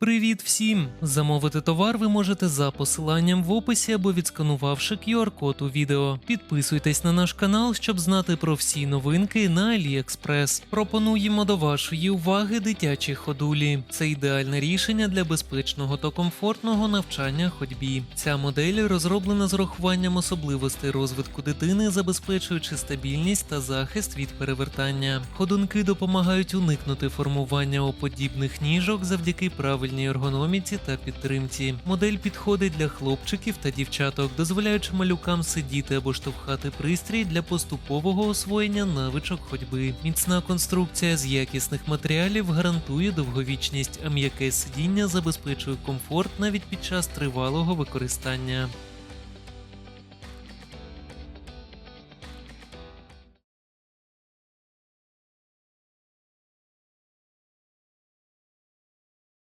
Привіт всім! Замовити товар ви можете за посиланням в описі або відсканувавши QR-код у відео. Підписуйтесь на наш канал, щоб знати про всі новинки на AliExpress. Пропонуємо до вашої уваги дитячі ходулі. Це ідеальне рішення для безпечного та комфортного навчання ходьбі. Ця модель розроблена з урахуванням особливостей розвитку дитини, забезпечуючи стабільність та захист від перевертання. Ходунки допомагають уникнути формування оподібних ніжок завдяки правильній ергономіці та підтримці. Модель підходить для хлопчиків та дівчаток, дозволяючи малюкам сидіти або штовхати пристрій для поступового освоєння навичок ходьби. Міцна конструкція з якісних матеріалів гарантує довговічність, а м'яке сидіння забезпечує комфорт навіть під час тривалого використання.